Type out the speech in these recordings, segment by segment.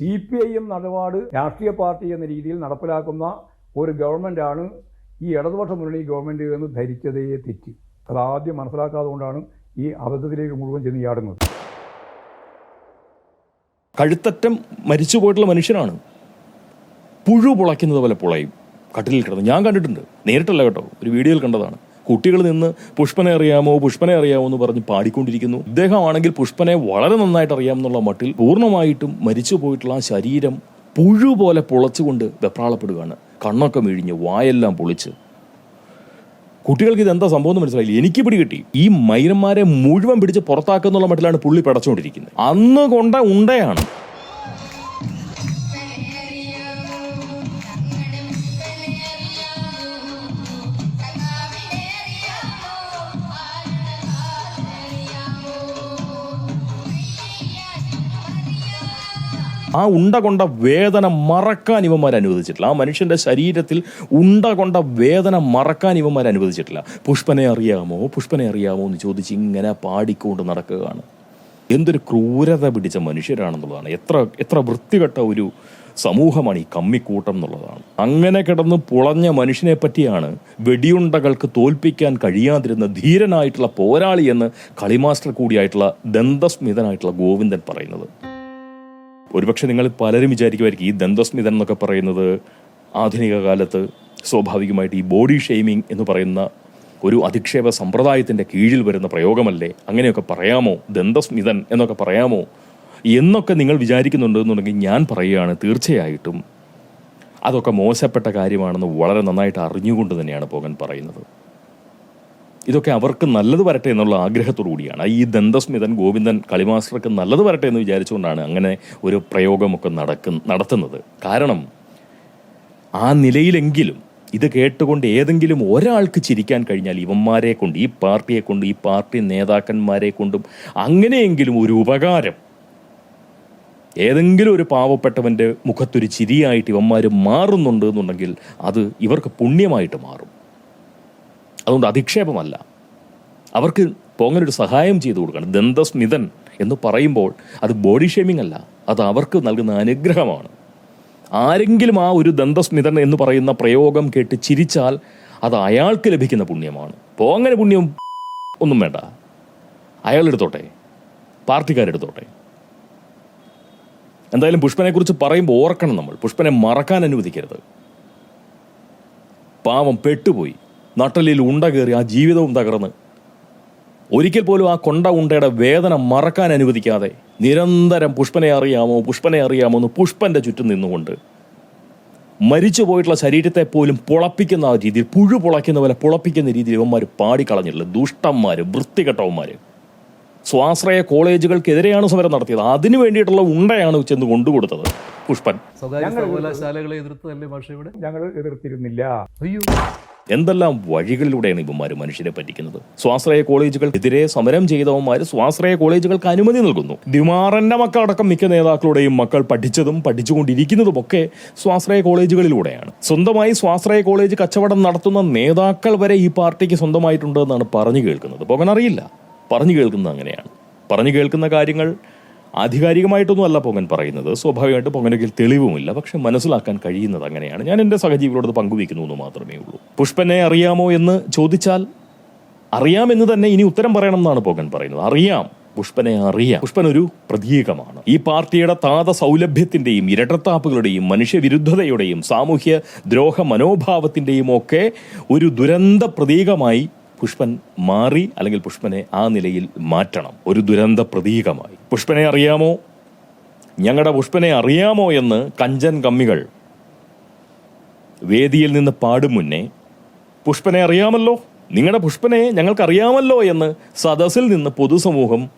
C P I M രാഷ്ട്രീയ party എന്ന രീതിയിൽ നടപ്പിലാക്കുന്ന ഒരു ഗവൺമെന്റാണ് ഈ ഇടതുപക്ഷ മുന്നണി ഗവൺമെന്റ് എന്ന് ധരിച്ചതേ തെറ്റി. അതാദ്യം മനസ്സിലാക്കാതെ കൊണ്ടാണ് ഈ അബദ്ധത്തിലേക്ക് മുഴുവൻ ചെന്ന് ചാടുന്നത്. കഴുത്തറ്റം മരിച്ചു പോയിട്ടുള്ള മനുഷ്യനാണ്. പുഴു പുളയ്ക്കുന്നത് പോലെ പുളയും. കട്ടിലിൽ കിടന്ന്. ഞാൻ കണ്ടിട്ടുണ്ട്. നേരിട്ടല്ല കേട്ടോ. ഒരു വീഡിയോയിൽ കണ്ടതാണ്. കുട്ടികൾ നിന്ന് പുഷ്പനെ അറിയാമോ പുഷ്പനെ അറിയാമോ എന്ന് പറഞ്ഞ് പാടിക്കൊണ്ടിരിക്കുന്നു. ഇദ്ദേഹമാണെങ്കിൽ പുഷ്പനെ വളരെ നന്നായിട്ട് അറിയാമെന്നുള്ള മട്ടിൽ പൂർണമായിട്ടും മരിച്ചു പോയിട്ടുള്ള ആ ശരീരം പുഴു പോലെ പൊളച്ചുകൊണ്ട് വെപ്രാളപ്പെടുകയാണ്. കണ്ണൊക്കെ മിഴിഞ്ഞ് വായെല്ലാം പൊളിച്ച്. കുട്ടികൾക്ക് ഇത് എന്താ സംഭവം എന്ന് മനസ്സിലായില്ല. എനിക്ക് പിടികിട്ടി ഈ മൈരന്മാരെ മുഴുവൻ പിടിച്ച് പുറത്താക്കുന്നുള്ള മട്ടിലാണ് പുള്ളി പടച്ചുകൊണ്ടിരിക്കുന്നത് അന്ന് കൊണ്ട ഉണ്ടയാണ്. ആ ഉണ്ട കൊണ്ട വേദന മറക്കാൻ ഇവന്മാർ അനുവദിച്ചിട്ടില്ല. ആ മനുഷ്യന്റെ ശരീരത്തിൽ ഉണ്ട കൊണ്ട വേദന മറക്കാൻ ഇവന്മാർ അനുവദിച്ചിട്ടില്ല. പുഷ്പനെ അറിയാമോ? പുഷ്പനെ അറിയാമോ എന്ന് ചോദിച്ച് ഇങ്ങനെ പാടിക്കൊണ്ട് നടക്കുകയാണ്. എന്തൊരു ക്രൂരത പിടിച്ച മനുഷ്യരാണെന്നുള്ളതാണ്. എത്ര എത്ര വൃത്തികെട്ട ഒരു സമൂഹമാണ് ഈ കമ്മിക്കൂട്ടം എന്നുള്ളതാണ്. അങ്ങനെ കിടന്ന് പുളഞ്ഞ മനുഷ്യനെ പറ്റിയാണ് വെടിയുണ്ടകൾക്ക് തോൽപ്പിക്കാൻ കഴിയാതിരുന്ന ധീരനായിട്ടുള്ള പോരാളി എന്ന് കളിമാസ്റ്റർ കൂടിയായിട്ടുള്ള ദന്തസ്മിതനായിട്ടുള്ള ഗോവിന്ദൻ പറയുന്നത്. ഒരുപക്ഷെ നിങ്ങൾ പലരും വിചാരിക്കുമായിരിക്കും ഈ ദന്തസ്മിതൻ എന്നൊക്കെ പറയുന്നത് ആധുനിക കാലത്ത് സ്വാഭാവികമായിട്ട് ഈ ബോഡി ഷെയ്മിങ് എന്ന് പറയുന്ന ഒരു അധിക്ഷേപ സമ്പ്രദായത്തിന്റെ കീഴിൽ വരുന്ന പ്രയോഗമല്ലേ? അങ്ങനെയൊക്കെ പറയാമോ? ദന്തസ്മിതൻ എന്നൊക്കെ പറയാമോ? എന്നൊക്കെ നിങ്ങൾ വിചാരിക്കുന്നുണ്ട് എന്നുണ്ടെങ്കിൽ ഞാൻ പറയുകയാണ് തീർച്ചയായിട്ടും. അതൊക്കെ മോശപ്പെട്ട കാര്യമാണെന്ന് വളരെ നന്നായിട്ട് അറിഞ്ഞുകൊണ്ട് തന്നെയാണ് പോകാൻ പറയുന്നത്. ഇതൊക്കെ അവർക്ക് നല്ലത് വരട്ടെ എന്നുള്ള ആഗ്രഹത്തോടു കൂടിയാണ് ഈ ദന്തസ്മിതൻ ഗോവിന്ദൻ കളിമാസ്റ്റർക്ക് നല്ലത് വരട്ടെ എന്ന് വിചാരിച്ചുകൊണ്ടാണ് അങ്ങനെ ഒരു പ്രയോഗമൊക്കെ നടക്കും നടത്തുന്നത്. കാരണം ആ നിലയിലെങ്കിലും ഇത് കേട്ടുകൊണ്ട് ഏതെങ്കിലും ഒരാൾക്ക് ചിരിക്കാൻ കഴിഞ്ഞാൽ ഇവന്മാരെ കൊണ്ട് ഈ പാർട്ടിയെ കൊണ്ട് ഈ പാർട്ടി നേതാക്കന്മാരെ കൊണ്ടും അങ്ങനെയെങ്കിലും ഒരു ഉപകാരം. ഏതെങ്കിലും ഒരു പാവപ്പെട്ടവന്റെ മുഖത്തൊരു ചിരിയായിട്ട് ഇവന്മാർ മാറുന്നുണ്ട് എന്നുണ്ടെങ്കിൽ അത് ഇവർക്ക് പുണ്യമായിട്ട് മാറും. അതുകൊണ്ട് അധിക്ഷേപമല്ല. അവർക്ക് പോങ്ങനൊരു സഹായം ചെയ്തു കൊടുക്കണം. ദന്തസ്മിതൻ എന്ന് പറയുമ്പോൾ അത് ബോഡി ഷേമിംഗ് അല്ല. അത് അവർക്ക് നൽകുന്ന അനുഗ്രഹമാണ്. ആരെങ്കിലും ആ ഒരു ദന്തസ്മിതൻ എന്ന് പറയുന്ന പ്രയോഗം കേട്ട് ചിരിച്ചാൽ അത് അയാൾക്ക് ലഭിക്കുന്ന പുണ്യമാണ്. പോങ്ങനെ പുണ്യം ഒന്നും വേണ്ട. അയാളെടുത്തോട്ടെ. പാർട്ടിക്കാരെടുത്തോട്ടെ. എന്തായാലും പുഷ്പനെക്കുറിച്ച് പറയുമ്പോൾ ഓർക്കണം നമ്മൾ. പുഷ്പനെ മറക്കാൻ അനുവദിക്കരുത്. പാവം പെട്ടുപോയി. നട്ടലിൽ ഉണ്ട കയറി ആ ജീവിതവും തകർന്ന്. ഒരിക്കൽ പോലും ആ കൊണ്ട ഉണ്ടയുടെ വേദന മറക്കാൻ അനുവദിക്കാതെ നിരന്തരം പുഷ്പനെ അറിയാമോ പുഷ്പനെ അറിയാമോ എന്ന് പുഷ്പന്റെ ചുറ്റും നിന്നുകൊണ്ട്. മരിച്ചു പോയിട്ടുള്ള ശരീരത്തെ പോലും പുളപ്പിക്കുന്ന ആ രീതിയിൽ പുഴു പുളയ്ക്കുന്ന പോലെ പുളപ്പിക്കുന്ന രീതിയിൽ ഇവന്മാർ പാടിക്കളഞ്ഞിട്ടുള്ളത് ദുഷ്ടന്മാർ വൃത്തികെട്ടവന്മാര്. സ്വാശ്രയ കോളേജുകൾക്കെതിരെയാണ് സമരം നടത്തിയത്. അതിനു വേണ്ടിയിട്ടുള്ള ഉണ്ടയാണ് ചെന്ന് കൊണ്ടുകൊടുത്തത്. പുഷ്പൻ. സ്വകാര്യ തന്നെ ഇവിടെ? ഞങ്ങൾ എതിർത്തിരുന്നില്ല. അയ്യോ. എന്തെല്ലാം വഴികളിലൂടെയാണ് ഇവന്മാർ മനുഷ്യരെ പറ്റിക്കുന്നത്? സ്വാശ്രയ കോളേജുകൾക്കെതിരെ സമരം ചെയ്തവന്മാർ സ്വാശ്രയ കോളേജുകൾക്ക് അനുമതി നൽകുന്നു. ദിമാറന്റെ മക്കളടക്കം മിക്ക നേതാക്കളുടെയും മക്കൾ പഠിച്ചതും പഠിച്ചുകൊണ്ടിരിക്കുന്നതും ഒക്കെ സ്വാശ്രയ കോളേജുകളിലൂടെയാണ്. സ്വന്തമായി സ്വാശ്രയ കോളേജ് കച്ചവടം നടത്തുന്ന നേതാക്കൾ വരെ ഈ പാർട്ടിക്ക് സ്വന്തമായിട്ടുണ്ട് എന്നാണ് പറഞ്ഞു കേൾക്കുന്നത്. പോകാൻ അറിയില്ല. പറഞ്ഞു കേൾക്കുന്നത് അങ്ങനെയാണ്. പറഞ്ഞു കേൾക്കുന്ന കാര്യങ്ങൾ ആധികാരികമായിട്ടൊന്നും അല്ല പൊങ്ങൻ പറയുന്നത്. സ്വാഭാവികമായിട്ട് പൊങ്ങനൊക്കെ തെളിവുമില്ല. പക്ഷെ മനസ്സിലാക്കാൻ കഴിയുന്നത് അങ്ങനെയാണ്. ഞാൻ എന്റെ സഹജീവികളോട് പങ്കുവയ്ക്കുന്നു എന്ന് മാത്രമേ ഉള്ളൂ. പുഷ്പനെ അറിയാമോ എന്ന് ചോദിച്ചാൽ അറിയാമെന്ന് തന്നെ ഇനി ഉത്തരം പറയണം എന്നാണ് പോകൻ പറയുന്നത്. അറിയാം. പുഷ്പനെ അറിയാം. പുഷ്പൻ ഒരു പ്രതീകമാണ്. ഈ പാർട്ടിയുടെ താത സൗലഭ്യത്തിന്റെയും ഇരട്ടത്താപ്പുകളുടെയും മനുഷ്യവിരുദ്ധതയുടെയും സാമൂഹ്യ ദ്രോഹ മനോഭാവത്തിന്റെയും ഒക്കെ ഒരു ദുരന്ത പ്രതീകമായി പുഷ്പൻ മാറി അല്ലെങ്കിൽ പുഷ്പനെ ആ നിലയിൽ മാറ്റണം. ഒരു ദുരന്ത പ്രതീകമായി. പുഷ്പനെ അറിയാമോ? ഞങ്ങളുടെ പുഷ്പനെ അറിയാമോ എന്ന് കഞ്ചൻ കമ്മികൾ വേദിയിൽ നിന്ന് പാടും മുന്നേ പുഷ്പനെ അറിയാമല്ലോ? നിങ്ങളുടെ പുഷ്പനെ ഞങ്ങൾക്കറിയാമല്ലോ എന്ന് സദസ്സിൽ നിന്ന് പൊതുസമൂഹം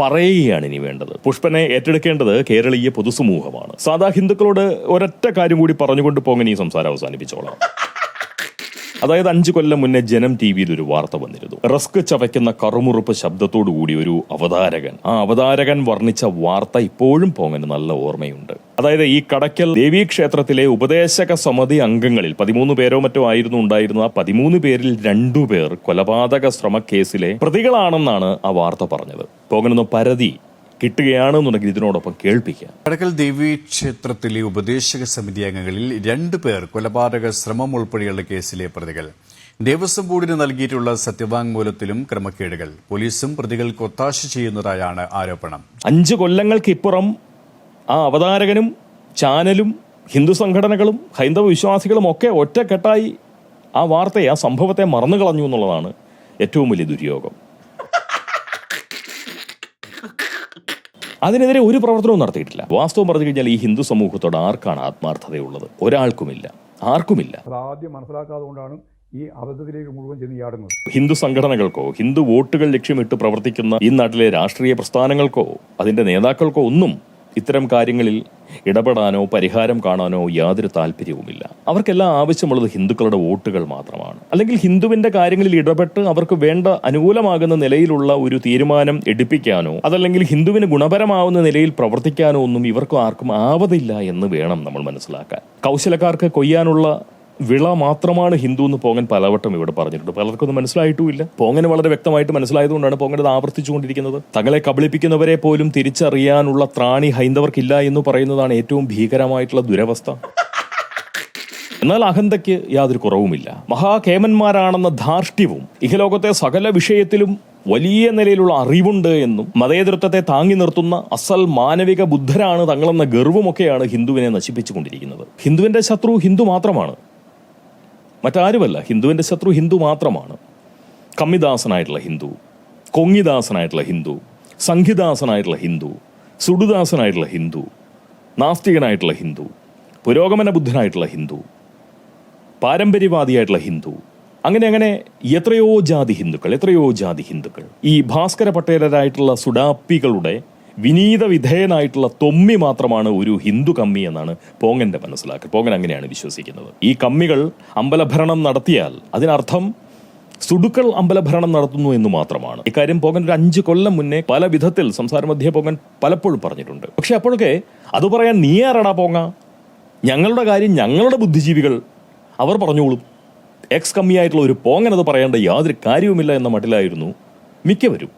പറയുകയാണ് ഇനി വേണ്ടത്. പുഷ്പനെ ഏറ്റെടുക്കേണ്ടത് കേരളീയ പൊതുസമൂഹമാണ്. സാധാ ഹിന്ദുക്കളോട് ഒരൊറ്റ കാര്യം കൂടി പറഞ്ഞുകൊണ്ട് പോകാൻ ഈ സംസാരം അവസാനിപ്പിച്ചോളാം. അതായത് അഞ്ചു കൊല്ലം മുന്നേ ജനം ടി വിയിൽ ഒരു വാർത്ത വന്നിരുന്നു. റസ്ക് ചവയ്ക്കുന്ന കറുമുറുപ്പ് ശബ്ദത്തോടുകൂടി ഒരു അവതാരകൻ. ആ അവതാരകൻ വർണിച്ച വാർത്ത ഇപ്പോഴും പോങ്ങന് നല്ല ഓർമ്മയുണ്ട്. അതായത് ഈ കടക്കൽ കടയ്ക്കൽ ദേവീക്ഷേത്രത്തിലെ ഉപദേശക സമിതി അംഗങ്ങളിൽ പതിമൂന്ന് പേരോ മറ്റോ ആയിരുന്നു ഉണ്ടായിരുന്ന ആ പതിമൂന്ന് പേരിൽ രണ്ടു പേർ കൊലപാതക ശ്രമ കേസിലെ പ്രതികളാണെന്നാണ് ആ വാർത്ത പറഞ്ഞത്. പോകനൊന്ന് പരതി. കിട്ടുകയാണെന്നുണ്ടെങ്കിൽ ഇതിനോടൊപ്പം കേൾപ്പിക്കാം കടക്കൽ ദേവി ക്ഷേത്രത്തിലെ ഉപദേശക സമിതി അംഗങ്ങളിൽ രണ്ടു പേർ കൊലപാതക ശ്രമം ഉൾപ്പെടെയുള്ള കേസിലെ പ്രതികൾ. ദേവസ്വം ബോർഡിന് നൽകിയിട്ടുള്ള സത്യവാങ്മൂലത്തിലും ക്രമക്കേടുകൾ. പോലീസും പ്രതികൾ ഒത്താശ ചെയ്യുന്നതായാണ് ആരോപണം. അഞ്ച് കൊല്ലങ്ങൾക്കിപ്പുറം ആ അവതാരകനും ചാനലും ഹിന്ദു സംഘടനകളും ഹൈന്ദവ വിശ്വാസികളും ഒക്കെ ഒറ്റക്കെട്ടായി ആ വാർത്തയെ ആ സംഭവത്തെ മറന്നു കളഞ്ഞു എന്നുള്ളതാണ് ഏറ്റവും വലിയ ദുര്യോഗം. അതിനെതിരെ ഒരു പ്രവർത്തനവും നടത്തിയിട്ടില്ല. വാസ്തവം പറഞ്ഞു കഴിഞ്ഞാൽ ഈ ഹിന്ദു സമൂഹത്തോട് ആർക്കാണ് ആത്മാർത്ഥതയുള്ളത്? ഒരാൾക്കുമില്ല. ആർക്കുമില്ല. അത് ആദ്യം മനസ്സിലാക്കാതെ കൊണ്ടാണ് ഈ അബദ്ധത്തിലേക്ക് മുഴുവൻ ചെന്ന് ചാടുന്നത്. ഹിന്ദു സംഘടനകൾക്കോ ഹിന്ദു വോട്ടുകൾ ലക്ഷ്യമിട്ട് പ്രവർത്തിക്കുന്ന ഈ നാട്ടിലെ രാഷ്ട്രീയ പ്രസ്ഥാനങ്ങൾക്കോ അതിന്റെ നേതാക്കൾക്കോ ഒന്നും ഇത്തരം കാര്യങ്ങളിൽ ഇടപെടാനോ പരിഹാരം കാണാനോ യാതൊരു താല്പര്യവുമില്ല. അവർക്കെല്ലാം ആവശ്യമുള്ളത് ഹിന്ദുക്കളുടെ വോട്ടുകൾ മാത്രമാണ്. അല്ലെങ്കിൽ ഹിന്ദുവിന്റെ കാര്യങ്ങളിൽ ഇടപെട്ട് അവർക്ക് വേണ്ട അനുകൂലമാകുന്ന നിലയിലുള്ള ഒരു തീരുമാനം എടുപ്പിക്കാനോ അതല്ലെങ്കിൽ ഹിന്ദുവിന് ഗുണപരമാവുന്ന നിലയിൽ പ്രവർത്തിക്കാനോ ഒന്നും ഇവർക്കും ആർക്കും ആവതില്ല എന്ന് വേണം നമ്മൾ മനസ്സിലാക്കാൻ. കൗശലക്കാർക്ക് കൊയ്യാനുള്ള വിള മാത്രമാണ് ഹിന്ദു എന്ന് പോങ്ങൻ പലവട്ടം ഇവിടെ പറഞ്ഞിട്ടുണ്ട്. പലർക്കൊന്നും മനസ്സിലായിട്ടുമില്ല. പോങ്ങന് വളരെ വ്യക്തമായിട്ട് മനസ്സിലായതുകൊണ്ടാണ് പോങ്ങൻ ഇത് ആവർത്തിച്ചുകൊണ്ടിരിക്കുന്നത്. തങ്ങളെ കബളിപ്പിക്കുന്നവരെ പോലും തിരിച്ചറിയാനുള്ള ത്രാണി ഹൈന്ദവർക്കില്ല എന്ന് പറയുന്നതാണ് ഏറ്റവും ഭീകരമായിട്ടുള്ള ദുരവസ്ഥ. എന്നാൽ അഹന്തയ്ക്ക് യാതൊരു കുറവുമില്ല. മഹാകേമന്മാരാണെന്ന ധാർഷ്ട്യവും ഇഹലോകത്തെ സകല വിഷയത്തിലും വലിയ നിലയിലുള്ള അറിവുണ്ട് എന്നും മതേതൃത്വത്തെ താങ്ങി നിർത്തുന്ന അസൽ മാനവിക ബുദ്ധരാണ് തങ്ങളെന്ന ഗർവമൊക്കെയാണ് ഹിന്ദുവിനെ നശിപ്പിച്ചുകൊണ്ടിരിക്കുന്നത്. ഹിന്ദുവിന്റെ ശത്രു ഹിന്ദു മാത്രമാണ്. മറ്റാരുമല്ല ഹിന്ദുവിന്റെ ശത്രു ഹിന്ദു മാത്രമാണ്. കമ്മിദാസനായിട്ടുള്ള ഹിന്ദു കൊങ്ങിദാസനായിട്ടുള്ള ഹിന്ദു സംഘിദാസനായിട്ടുള്ള ഹിന്ദു സുഡുദാസനായിട്ടുള്ള ഹിന്ദു നാസ്തികനായിട്ടുള്ള ഹിന്ദു പുരോഗമന ബുദ്ധനായിട്ടുള്ള ഹിന്ദു പാരമ്പര്യവാദിയായിട്ടുള്ള ഹിന്ദു അങ്ങനെ അങ്ങനെ എത്രയോ ജാതി ഹിന്ദുക്കൾ എത്രയോ ജാതി ഹിന്ദുക്കൾ. ഈ ഭാസ്കര പട്ടേലരായിട്ടുള്ള സുഡാപ്പികളുടെ വിനീത വിധേയനായിട്ടുള്ള തൊമ്മി മാത്രമാണ് ഒരു ഹിന്ദു കമ്മി എന്നാണ് പോങ്ങന്റെ മനസ്സിലാക്കൽ. പോങ്ങൻ അങ്ങനെയാണ് വിശ്വസിക്കുന്നത്. ഈ കമ്മികൾ അമ്പലഭരണം നടത്തിയാൽ അതിനർത്ഥം സുടുക്കൾ അമ്പലഭരണം നടത്തുന്നു എന്ന് മാത്രമാണ്. ഇക്കാര്യം പോകൻ ഒരു അഞ്ച് കൊല്ലം മുന്നേ പല വിധത്തിൽ സംസാര മധ്യ പോകൻ പലപ്പോഴും പറഞ്ഞിട്ടുണ്ട്. പക്ഷെ അപ്പോഴൊക്കെ അത് പറയാൻ നീ ആരാടാ പോങ്ങ? ഞങ്ങളുടെ കാര്യം ഞങ്ങളുടെ ബുദ്ധിജീവികൾ അവർ പറഞ്ഞോളും. എക്സ് കമ്മിയായിട്ടുള്ള ഒരു പോങ്ങൻ അത് പറയേണ്ട യാതൊരു കാര്യവുമില്ല എന്ന മട്ടിലായിരുന്നു മിക്കവരും.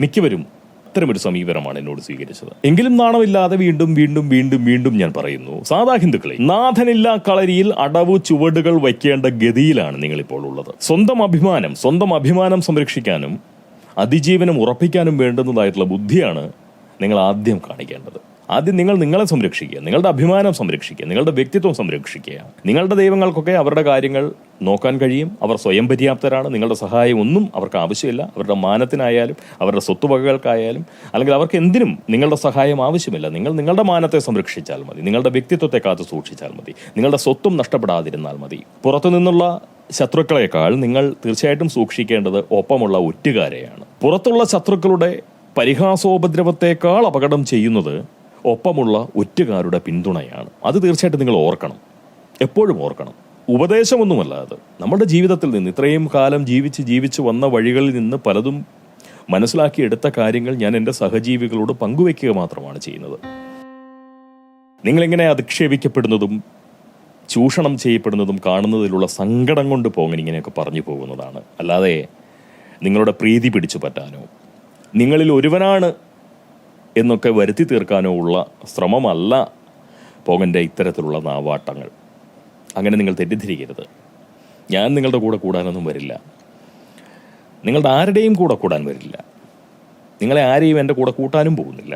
മിക്കവരും അത്തരമൊരു സമീപനമാണ് എന്നോട് സ്വീകരിച്ചത്. എങ്കിലും നാണമില്ലാതെ വീണ്ടും വീണ്ടും വീണ്ടും വീണ്ടും ഞാൻ പറയുന്നു സാധാ ഹിന്ദുക്കളെ നാഥനില്ലാ കളരിയിൽ അടവ് ചുവടുകൾ വയ്ക്കേണ്ട ഗതിയിലാണ് നിങ്ങളിപ്പോൾ ഉള്ളത്. സ്വന്തം അഭിമാനം സ്വന്തം അഭിമാനം സംരക്ഷിക്കാനും അതിജീവനം ഉറപ്പിക്കാനും വേണ്ടുന്നതായിട്ടുള്ള ബുദ്ധിയാണ് നിങ്ങൾ ആദ്യം കാണിക്കേണ്ടത്. ആദ്യം നിങ്ങൾ നിങ്ങളെ സംരക്ഷിക്കുക നിങ്ങളുടെ അഭിമാനം സംരക്ഷിക്കുക നിങ്ങളുടെ വ്യക്തിത്വം സംരക്ഷിക്കുക. നിങ്ങളുടെ ദൈവങ്ങൾക്കൊക്കെ അവരുടെ കാര്യങ്ങൾ നോക്കാൻ കഴിയും. അവർ സ്വയം പര്യാപ്തരാണ്. നിങ്ങളുടെ സഹായം ഒന്നും അവർക്ക് ആവശ്യമില്ല. അവരുടെ മാനത്തിനായാലും അവരുടെ സ്വത്തുവകകൾക്കായാലും അല്ലെങ്കിൽ അവർക്ക് എന്തിനും നിങ്ങളുടെ സഹായം ആവശ്യമില്ല. നിങ്ങൾ നിങ്ങളുടെ മാനത്തെ സംരക്ഷിച്ചാൽ മതി. നിങ്ങളുടെ വ്യക്തിത്വത്തെ കാത്തു സൂക്ഷിച്ചാൽ മതി. നിങ്ങളുടെ സ്വത്തും നഷ്ടപ്പെടാതിരുന്നാൽ മതി. പുറത്തുനിന്നുള്ള ശത്രുക്കളെക്കാൾ നിങ്ങൾ തീർച്ചയായിട്ടും സൂക്ഷിക്കേണ്ടത് ഒപ്പമുള്ള ഒറ്റുകാരെയാണ്. പുറത്തുള്ള ശത്രുക്കളുടെ പരിഹാസോപദ്രവത്തേക്കാൾ അപകടം ചെയ്യുന്നത് ഒപ്പമുള്ള ഒറ്റുകാരുടെ പിന്തുണയാണ്. അത് തീർച്ചയായിട്ടും നിങ്ങൾ ഓർക്കണം. എപ്പോഴും ഓർക്കണം. ഉപദേശമൊന്നുമല്ല അത്. നമ്മുടെ ജീവിതത്തിൽ നിന്ന് ഇത്രയും കാലം ജീവിച്ച് ജീവിച്ച് വന്ന വഴികളിൽ നിന്ന് പലതും മനസ്സിലാക്കിയെടുത്ത കാര്യങ്ങൾ ഞാൻ എന്റെ സഹജീവികളോട് പങ്കുവെക്കുക മാത്രമാണ് ചെയ്യുന്നത്. നിങ്ങളിങ്ങനെ അധിക്ഷേപിക്കപ്പെടുന്നതും ചൂഷണം ചെയ്യപ്പെടുന്നതും കാണുന്നതിലുള്ള സങ്കടം കൊണ്ട് പോകാൻ ഇങ്ങനെയൊക്കെ പറഞ്ഞു പോകുന്നതാണ്. അല്ലാതെ നിങ്ങളുടെ പ്രീതി പിടിച്ചു പറ്റാനോ? നിങ്ങളിൽ ഒരുവനാണ് എന്നൊക്കെ വരുത്തി തീർക്കാനോ ഉള്ള ശ്രമമല്ല പോകന്റെ ഇത്തരത്തിലുള്ള നാവാട്ടങ്ങൾ. അങ്ങനെ നിങ്ങൾ തെറ്റിദ്ധരിക്കരുത്. ഞാൻ നിങ്ങളുടെ കൂടെ കൂടാനൊന്നും വരില്ല. നിങ്ങളുടെ ആരുടെയും കൂടെ കൂടാൻ വരില്ല. നിങ്ങളെ ആരെയും എന്റെ കൂടെ കൂട്ടാനും പോകുന്നില്ല.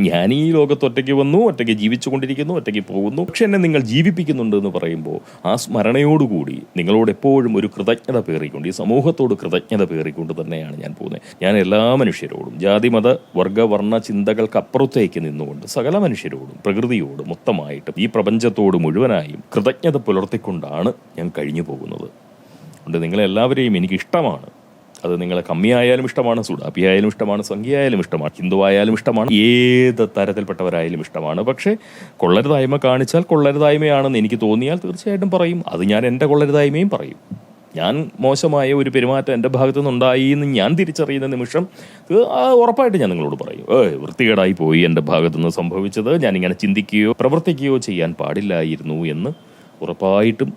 ഞാൻ ഈ ലോകത്ത് ഒറ്റയ്ക്ക് വന്നു ഒറ്റയ്ക്ക് ജീവിച്ചുകൊണ്ടിരിക്കുന്നു ഒറ്റയ്ക്ക് പോകുന്നു. പക്ഷെ എന്നെ നിങ്ങൾ ജീവിപ്പിക്കുന്നുണ്ട് എന്ന് പറയുമ്പോൾ ആ സ്മരണയോടുകൂടി നിങ്ങളോട് എപ്പോഴും ഒരു കൃതജ്ഞത പേറിക്കൊണ്ട് ഈ സമൂഹത്തോട് കൃതജ്ഞത പേറിക്കൊണ്ട് തന്നെയാണ് ഞാൻ പോകുന്നത്. ഞാൻ എല്ലാ മനുഷ്യരോടും ജാതി മത വർഗ വർണ ചിന്തകൾക്കപ്പുറത്തേക്ക് നിന്നുകൊണ്ട് സകല മനുഷ്യരോടും പ്രകൃതിയോടും മൊത്തമായിട്ടും ഈ പ്രപഞ്ചത്തോട് മുഴുവനായും കൃതജ്ഞത പുലർത്തിക്കൊണ്ടാണ് ഞാൻ കഴിഞ്ഞു പോകുന്നത് അതുകൊണ്ട് നിങ്ങളെല്ലാവരെയും എനിക്ക് ഇഷ്ടമാണ് അത് നിങ്ങളെ കമ്മിയായാലും ഇഷ്ടമാണ് സുഡാപ്പി ആയാലും ഇഷ്ടമാണ് സംഖ്യയായാലും ഇഷ്ടമാണ് ഹിന്ദു ആയാലും ഇഷ്ടമാണ് ഏത് തരത്തിൽപ്പെട്ടവരായാലും ഇഷ്ടമാണ്. പക്ഷേ കൊള്ളരുതായ്മ കാണിച്ചാൽ കൊള്ളരുതായ്മയാണെന്ന് എനിക്ക് തോന്നിയാൽ തീർച്ചയായിട്ടും പറയും. അത് ഞാൻ എന്റെ കൊള്ളരുതായ്മയും പറയും. ഞാൻ മോശമായ ഒരു പെരുമാറ്റം എന്റെ ഭാഗത്തു നിന്നുണ്ടായി എന്ന് ഞാൻ തിരിച്ചറിയുന്ന നിമിഷം ഉറപ്പായിട്ട് ഞാൻ നിങ്ങളോട് പറയും. ഏ വൃത്തികേടായി പോയി എന്റെ ഭാഗത്തു നിന്ന് സംഭവിച്ചത്. ഞാൻ ഇങ്ങനെ ചിന്തിക്കുകയോ പ്രവർത്തിക്കുകയോ ചെയ്യാൻ പാടില്ലായിരുന്നു എന്ന് ഉറപ്പായിട്ടും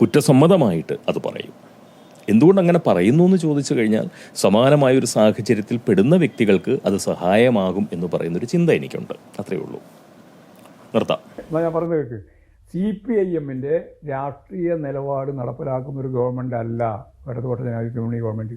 കുറ്റസമ്മതമായിട്ട് അത് പറയും. എന്തുകൊണ്ട് അങ്ങനെ പറയുന്നു എന്ന് ചോദിച്ചു കഴിഞ്ഞാൽ സമാനമായ ഒരു സാഹചര്യത്തിൽ പെടുന്ന വ്യക്തികൾക്ക് അത് സഹായമാകും എന്ന് പറയുന്നൊരു ചിന്ത എനിക്കുണ്ട്. അത്രയേ ഉള്ളൂ. നിർത്താം. ഞാൻ പറഞ്ഞു കേൾക്ക് സി പി ഐ എമ്മിന്റെ രാഷ്ട്രീയ നിലപാട് നടപ്പിലാക്കുന്ന ഒരു ഗവൺമെന്റ് അല്ല. ഇടതുപക്ഷ ജനാധിപത്യ മുന്നണി ഗവൺമെന്റ്